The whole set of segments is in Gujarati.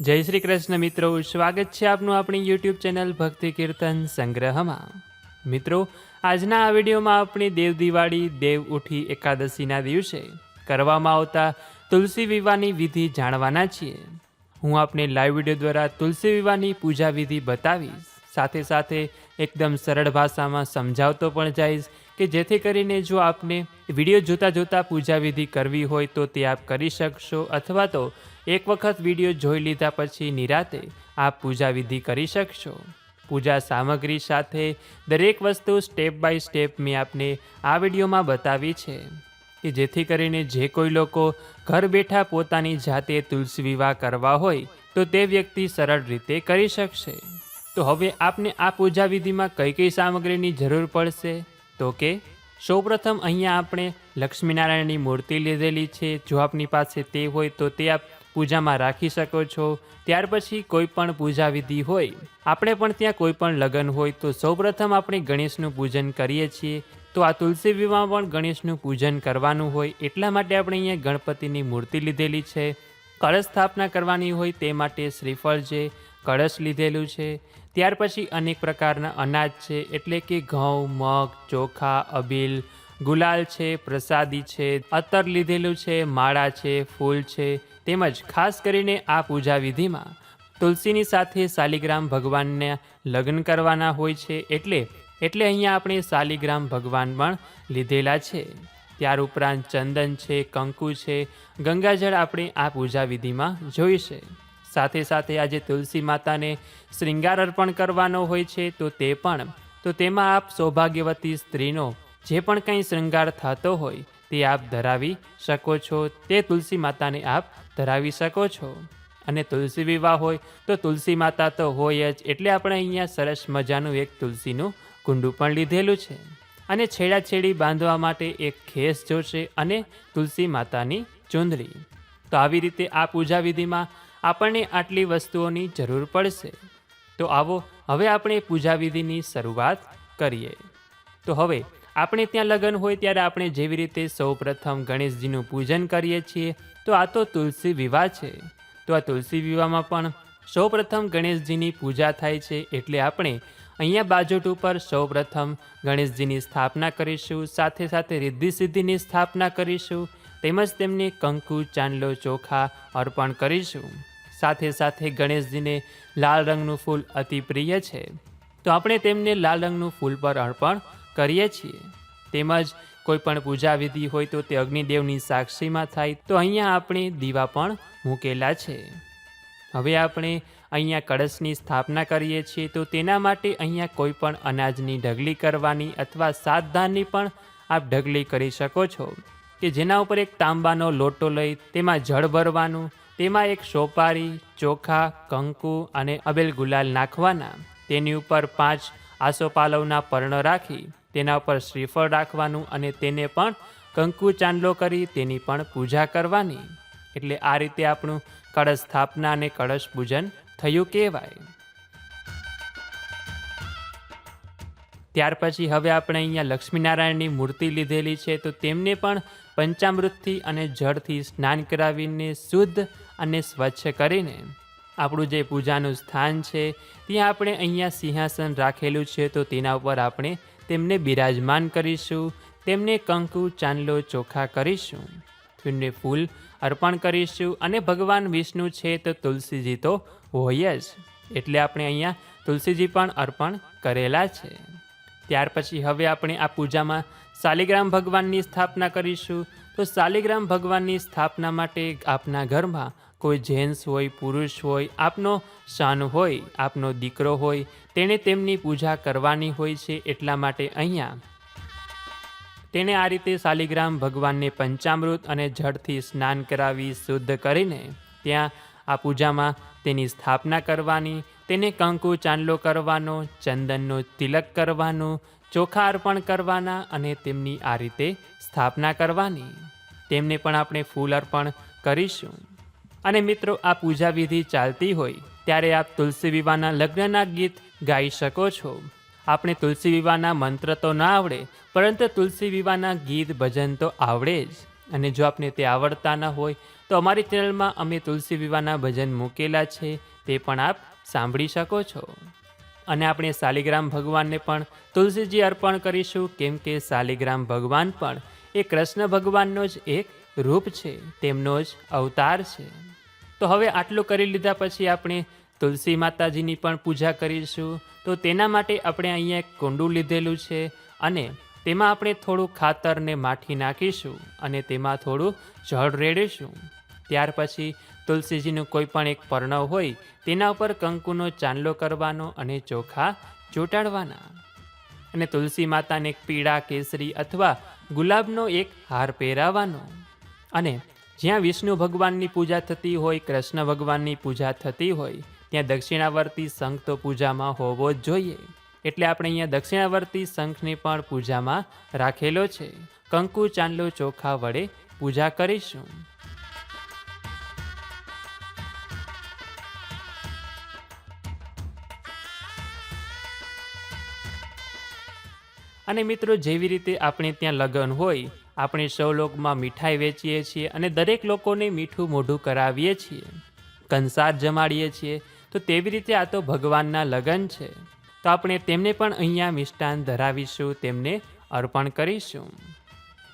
જય શ્રી કૃષ્ણ મિત્રો, સ્વાગત છે આપનું આપણી યુટ્યુબ ચેનલ ભક્તિ કીર્તન સંગ્રહમાં. મિત્રો, આજના આ વિડીયોમાં આપણી દેવ દિવાળી, દેવ ઉઠી એકાદશીના દિવસે કરવામાં આવતા તુલસી વિવાહની વિધિ જાણવાના છીએ. હું આપને લાઈવ વીડિયો દ્વારા તુલસી વિવાહની પૂજા વિધિ બતાવીશ. સાથે સાથે એકદમ સરળ ભાષામાં સમજાવતો પણ જઈશ. કે જેથી કરીને જો આપને વીડિયો જોતા જોતા પૂજા વિધિ કરવી હોય તો તે આપ કરી શકશો અથવા તો એક વખત વીડિયો જોઈ લીધા પછી નિરાતે આપ પૂજા વિધિ કરી શકશો. પૂજા સામગ્રી સાથે દરેક વસ્તુ સ્ટેપ બાય સ્ટેપ મેં આપને આ વિડીયોમાં બતાવી છે કે જેથી કરીને જે કોઈ લોકો ઘર બેઠા પોતાની જાતે તુલસી વિવાહ કરવા હોય તો તે વ્યક્તિ સરળ રીતે કરી શકશે. તો હવે આપને આ પૂજા વિધિમાં કઈ કઈ સામગ્રીની જરૂર પડશે? તો કે, સૌપ્રથમ અહીંયા આપણે લક્ષ્મીનારાયણની મૂર્તિ લીધેલી છે. જો આપની પાસે તે હોય તો તે આપ પૂજામાં રાખી શકો છો. ત્યાર પછી કોઈ પણ પૂજા વિધિ હોય, આપણે પણ ત્યાં કોઈ પણ લગ્ન હોય તો સૌપ્રથમ આપણે ગણેશનું પૂજન કરીએ છીએ. તો આ તુલસી વિવાહ પણ ગણેશનું પૂજન કરવાનું હોય, એટલા માટે આપણે અહીંયા ગણપતિની મૂર્તિ લીધેલી છે. કળશ સ્થાપના કરવાની હોય તે માટે શ્રીફળ છે કળશ લીધેલું છે. ત્યાર પછી અનેક પ્રકારના અનાજ છે, એટલે કે ઘઉં, મગ, ચોખા, અબીલ, ગુલાલ છે, પ્રસાદી છે અત્તર લીધેલું છે, માળા છે, ફૂલ છે, તેમજ ખાસ કરીને આ પૂજા વિધિમાં તુલસીની સાથે શાલિગ્રામ ભગવાનને લગ્ન કરવાના હોય છે, એટલે એટલે અહીંયા આપણે શાલિગ્રામ ભગવાન પણ લીધેલા છે. ત્યાર ઉપરાંત ચંદન છે, કંકુ છે, ગંગાજળ આપણે આ પૂજા વિધિમાં જોઈશે સાથે સાથે આજે તુલસી માતાને શ્રૃંગાર અર્પણ કરવાનો હોય છે, તો તે પણ, તો તેમાં આપ સૌભાગ્યવતી સ્ત્રીનો જે પણ કંઈ શ્રૃંગાર થતો હોય, તે આપ ધરાવી શકો છો. તે તુલસી માતાને આપ ધરાવી શકો છો. અને તુલસી વિવાહ હોય, તો તુલસી માતા તો હોય જ, એટલે આપણે અહીંયા સરસ મજાનું એક તુલસીનું કુંડું પણ લીધેલું છે. અને છેડાછેડી બાંધવા માટે એક ખેસ જોશે અને તુલસી માતાની ચૂંદડી. તો આવી રીતે આ પૂજા વિધિમાં આપણને આટલી વસ્તુઓની જરૂર પડશે. તો આવો, હવે આપણે પૂજા વિધિની શરૂઆત કરીએ. તો હવે, આપણે ત્યાં લગ્ન હોય ત્યારે આપણે જેવી રીતે સૌપ્રથમ ગણેશજીનું પૂજન કરીએ છીએ, તો આ તો તુલસી વિવાહ છે. તો આ તુલસી વિવાહમાં પણ સૌપ્રથમ ગણેશજીની પૂજા થાય છે એટલે આપણે અહીંયા બાજોટ ઉપર સૌપ્રથમ ગણેશજીની સ્થાપના કરીશું, સાથે સાથે રિદ્ધિ સિદ્ધિની સ્થાપના કરીશું, તેમજ તેમને કંકુ, ચાંદલો, ચોખા અર્પણ કરીશું. સાથે સાથે ગણેશજીને લાલ રંગનું ફૂલ અતિ પ્રિય છે. તો આપણે તેમને લાલ રંગનું ફૂલ પર અર્પણ કરીએ છીએ. તેમજ કોઈ પણ પૂજા વિધિ હોય તો તે અગ્નિદેવની સાક્ષીમાં થાય. તો અહીંયા આપણે દીવા પણ મૂકેલા છે. હવે આપણે અહીંયા કળશની સ્થાપના કરીએ છીએ. તો તેના માટે અહીંયા કોઈ પણ અનાજની ઢગલી કરવાની અથવા સાત ધાનની પણ આપ ઢગલી કરી શકો છો. કે જેના ઉપર એક તાંબાનો લોટો લઈ તેમાં જળ ભરવાનું તેમાં એક સોપારી, ચોખા, કંકુ અને અબેલ ગુલાલ નાખવાના. તેની ઉપર પાંચ આસોપાલવના પર્ણ રાખી, તેના ઉપર શ્રીફળ રાખવાનું અને તેને પણ કંકુ ચાંદલો કરી તેની પણ પૂજા કરવાની. એટલે આ રીતે આપણું કળશ સ્થાપના અને કળશ પૂજન થયું કહેવાય. ત્યાર પછી હવે આપણે અહીંયા લક્ષ્મીનારાયણની મૂર્તિ લીધેલી છે, તો તેમને પણ પંચામૃતથી અને જળથી સ્નાન કરાવીને શુદ્ધ અને સ્વચ્છ કરીને. આપણું જે પૂજાનું સ્થાન છે, ત્યાં આપણે અહીંયા સિંહાસન રાખેલું છે, તો તેના ઉપર આપણે તેમને બિરાજમાન કરીશું, તેમને કંકુ, ચાંદલો ચોખા કરીશું, તેમને ફૂલ અર્પણ કરીશું અને ભગવાન વિષ્ણુ છે તો તુલસીજી તો હોય જ. એટલે આપણે અહીંયા તુલસીજી પણ અર્પણ કરેલા છે. ત્યાર પછી હવે આપણે આ પૂજામાં શાલિગ્રામ ભગવાનની સ્થાપના કરીશું. તો શાલિગ્રામ ભગવાનની સ્થાપના માટે આપના ઘરમાં કોઈ જેન્ટ્સ હોય, પુરુષ હોય, આપનો સન હોય, આપનો દીકરો હોય, તેણે તેમની પૂજા કરવાની હોય છે એટલા માટે અહીંયા. તેણે આ રીતે શાલિગ્રામ ભગવાનને પંચામૃત અને જળથી સ્નાન કરાવી શુદ્ધ કરીને ત્યાં આ પૂજામાં તેની સ્થાપના કરવાની, તેને કંકુ ચાંદલો કરવાનો, ચંદનનો તિલક કરવાનો, ચોખા અર્પણ કરવાના અને તેમની આ રીતે સ્થાપના કરવાની. તેમને પણ આપણે ફૂલ અર્પણ કરીશું. અને મિત્રો, આ પૂજા વિધિ ચાલતી હોય, ત્યારે આપ તુલસી વિવાહના લગ્નના ગીત ગાઈ શકો છો. આપણે તુલસી વિવાહના મંત્ર તો ના આવડે, પરંતુ તુલસી વિવાહના ગીત ભજન તો આવડે જ. અને જો આપને તે આવડતા ન હોય, તો અમારી ચેનલમાં અમે તુલસી વિવાહના ભજન મૂકેલા છે, તે પણ આપ સાંભળી શકો છો. અને આપણે શાલિગ્રામ ભગવાનને પણ તુલસીજી અર્પણ કરીશું, કેમ કે શાલિગ્રામ ભગવાન પણ એ કૃષ્ણ ભગવાનનો જ એક રૂપ છે, તેમનો જ અવતાર છે. તો હવે આટલું કરી લીધા પછી આપણે તુલસી માતાજીની પણ પૂજા કરીશું. તો તેના માટે આપણે અહીંયા એક કુંડું લીધેલું છે અને તેમાં આપણે થોડું ખાતરને માઠી નાખીશું અને તેમાં થોડું જળ રેડીશું. ત્યાર પછી તુલસીજીનું કોઈ પણ એક પર્ણવ હોય તેના ઉપર કંકુનો ચાંદલો કરવાનો અને ચોખા ચોંટાડવાના. અને તુલસી માતાને પીળા કેસરી અથવા ગુલાબનો એક હાર પહેરાવાનો. અને જ્યાં વિષ્ણુ ભગવાનની પૂજા થતી હોય, કૃષ્ણ ભગવાનની પૂજા થતી હોય, ત્યાં દક્ષિણાવર્તી શંખ તો પૂજામાં હોવો જ જોઈએ. એટલે આપણે અહીંયા દક્ષિણાવર્તી શંખને પણ પૂજામાં રાખેલો છે. કંકુ ચાંદલો ચોખા વડે પૂજા કરીશું. અને મિત્રો, જેવી રીતે આપણે ત્યાં લગ્ન હોય આપણે સૌ લોકમાં મીઠાઈ વેચીએ છીએ અને દરેક લોકોને મીઠું મોઢું કરાવીએ છીએ. કંસાર જમાડીએ છીએ. તો તેવી રીતે આ તો ભગવાનના લગ્ન છે. તો આપણે તેમને પણ અહીંયા મિષ્ટાન ધરાવીશું, તેમને અર્પણ કરીશું.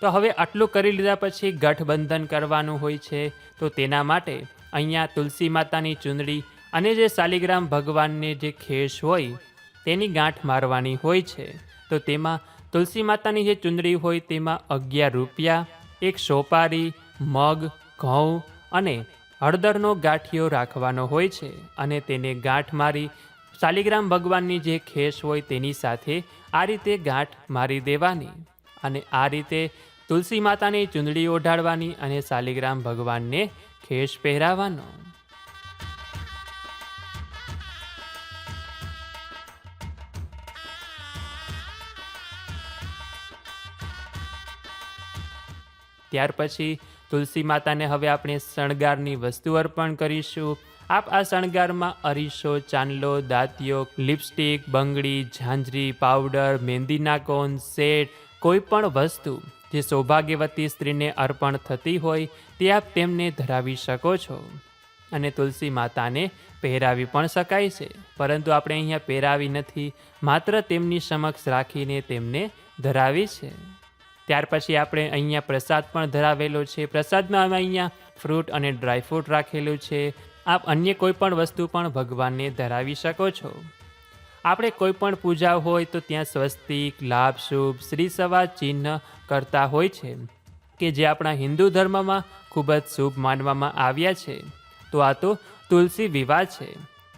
તો હવે આટલું કરી લીધા પછી ગઠબંધન કરવાનું હોય છે. તો તેના માટે અહીંયા તુલસી માતાની ચૂંદડી અને જે શાલિગ્રામ ભગવાનને જે ખેસ હોય તેની ગાંઠ મારવાની હોય છે. તો તેમાં તુલસી માતાની જે ચુંદડી હોય તેમાં અગિયાર રૂપિયા, એક સોપારી, મગ, ઘઉં અને હળદરનો ગાંઠિયો રાખવાનો હોય છે અને તેને ગાંઠ મારી શાલિગ્રામ ભગવાનની જે ખેસ હોય તેની સાથે આ રીતે ગાંઠ મારી દેવાની અને આ રીતે તુલસી માતાની ચૂંદડી ઓઢાડવાની અને શાલિગ્રામ ભગવાનને ખેસ પહેરાવાનો. ત્યાર પછી તુલસી માતાને હવે આપણે શણગારની વસ્તુ અર્પણ કરીશું. આપ આ શણગારમાં અરીસો, ચાંદલો દાંતિયો લિપસ્ટિક, બંગડી, ઝાંઝરી, પાવડર મહેંદીના કોન સેટ કોઈ પણ વસ્તુ જે સૌભાગ્યવતી સ્ત્રીને અર્પણ થતી હોય તે આપ તેમને ધરાવી શકો છો. અને તુલસી માતાને પહેરાવી પણ શકાય છે. પરંતુ આપણે અહીંયા પહેરાવી નથી, માત્ર તેમની સમક્ષ રાખીને તેમને ધરાવી છે. ત્યાર પછી આપણે અહીંયા પ્રસાદ પણ ધરાવેલો છે. પ્રસાદમાં અમે અહીંયા ફ્રૂટ અને ડ્રાયફ્રૂટ રાખેલું છે. આપ અન્ય કોઈ પણ વસ્તુ પણ ભગવાનને ધરાવી શકો છો. આપણે કોઈ પણ પૂજા હોય તો ત્યાં સ્વસ્તિક, લાભ, શુભ, શ્રી સવા ચિહ્ન કરતા હોય છે કે જે આપણા હિન્દુ ધર્મમાં ખૂબ જ શુભ માનવામાં આવ્યા છે. તો આ તો તુલસી વિવાહ છે.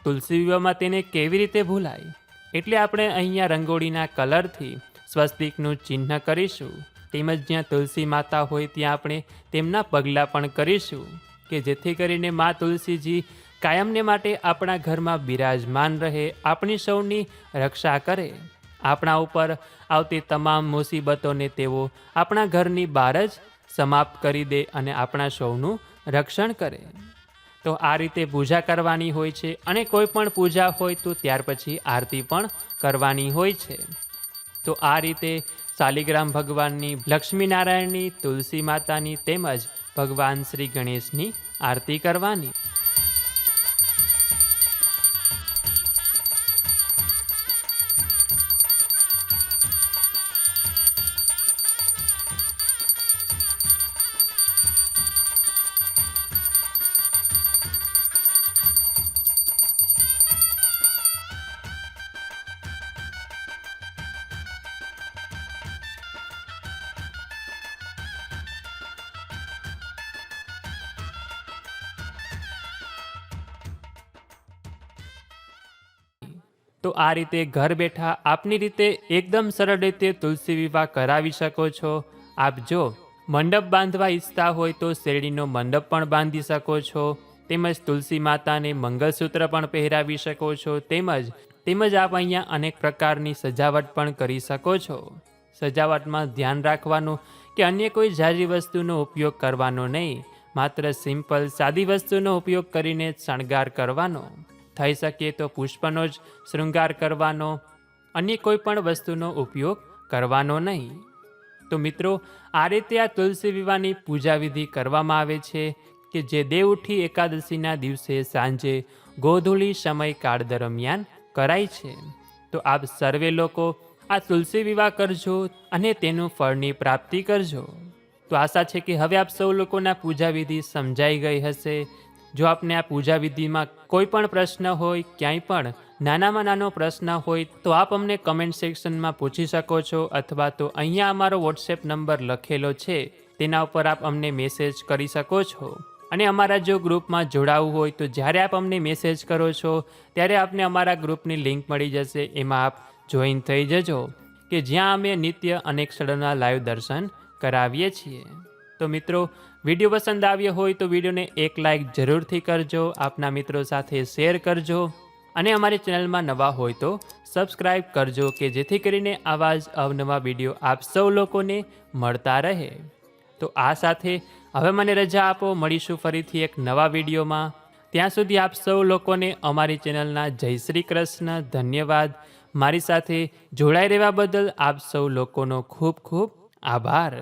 તુલસી વિવાહમાં તેને કેવી રીતે ભૂલાય? એટલે આપણે અહીંયા રંગોળીના કલરથી સ્વસ્તિકનું ચિહ્ન કરીશું. તેમજ જ્યાં તુલસી માતા હોય ત્યાં આપણે તેમના પગલાં પણ કરીશું કે જેથી કરીને મા તુલસીજી કાયમને માટે આપણા ઘરમાં બિરાજમાન રહે, આપણી સૌની રક્ષા કરે. આપણા ઉપર આવતી તમામ મુસીબતોને તેઓ આપણા ઘરની બહાર જ સમાપ્ત કરી દે અને આપણા સૌનું રક્ષણ કરે. તો આ રીતે પૂજા કરવાની હોય છે અને કોઈ પણ પૂજા હોય તો ત્યાર પછી આરતી પણ કરવાની હોય છે. તો આ રીતે શાલિગ્રામ ભગવાનની લક્ષ્મીનારાયણની તુલસી માતાની તેમજ ભગવાન શ્રી ગણેશની આરતી કરવાની. તો આ રીતે ઘર બેઠા આપની રીતે એકદમ સરળ રીતે તુલસી વિવાહ કરાવી શકો છો. આપ જો મંડપ બાંધવા ઈચ્છતા હોય તો શેરડીનો મંડપ પણ બાંધી શકો છો. તેમજ તુલસી માતાને મંગલસૂત્ર પણ પહેરાવી શકો છો. તેમજ તેમજ આપ અહીંયા અનેક પ્રકારની સજાવટ પણ કરી શકો છો. સજાવટમાં ધ્યાન રાખવાનું કે અન્ય કોઈ ઝાઝી વસ્તુનો ઉપયોગ કરવાનો નહીં. માત્ર સિમ્પલ સાદી વસ્તુનો ઉપયોગ કરીને શણગાર કરવાનો. થઈ શકે તો પુષ્પનો જ શૃંગાર કરવાનો, અન્ય કોઈ પણ વસ્તુનો ઉપયોગ કરવાનો નહીં. તો મિત્રો, આ રીતે આ તુલસી વિવાહની પૂજા વિધિ કરવામાં આવે છે કે જે દેવઉઠી એકાદશીના દિવસે સાંજે ગોધૂળી સમયકાળ દરમિયાન કરાય છે. તો આપ સર્વે લોકો આ તુલસી વિવાહ કરજો અને તેનું ફળની પ્રાપ્તિ કરજો. તો આશા છે કે હવે આપ સૌ લોકોના પૂજા વિધિ સમજાઈ ગઈ હશે. જો આપને આ પૂજા વિધિમાં કોઈ પણ પ્રશ્ન હોય, ક્યાંય પણ નાનામાં નાનો પ્રશ્ન હોય, તો આપ અમને કમેન્ટ સેક્શનમાં પૂછી શકો છો અથવા તો અહીંયા અમારો વોટ્સએપ નંબર લખેલો છે, તેના ઉપર આપ અમને મેસેજ કરી શકો છો. અને અમારા જો ગ્રુપમાં જોડાવવું હોય, તો જ્યારે આપ અમને મેસેજ કરો છો, ત્યારે આપને અમારા ગ્રુપની લિંક મળી જશે, એમાં આપ જોઈન થઈ જજો, કે જ્યાં અમે નિત્ય અનેક સ્થળોના લાઈવ દર્શન કરાવીએ છીએ. તો મિત્રો વીડિયો પસંદ આવ્યો હોય તો વિડીયોને એક લાઇક જરૂરથી કરજો, આપના મિત્રો સાથે શેર કરજો અને અમારી ચેનલમાં નવા હોય તો સબસ્ક્રાઈબ કરજો કે જેથી કરીને આવા જ અવનવા વીડિયો આપ સૌ લોકોને મળતા રહે. તો આ સાથે હવે મને રજા આપો, મળીશું ફરીથી એક નવા વિડીયોમાં. ત્યાં સુધી આપ સૌ લોકોને અમારી ચેનલના જય શ્રી કૃષ્ણ, ધન્યવાદ. મારી સાથે જોડાઈ રહેવા બદલ આપ સૌ લોકોનો ખૂબ ખૂબ આભાર.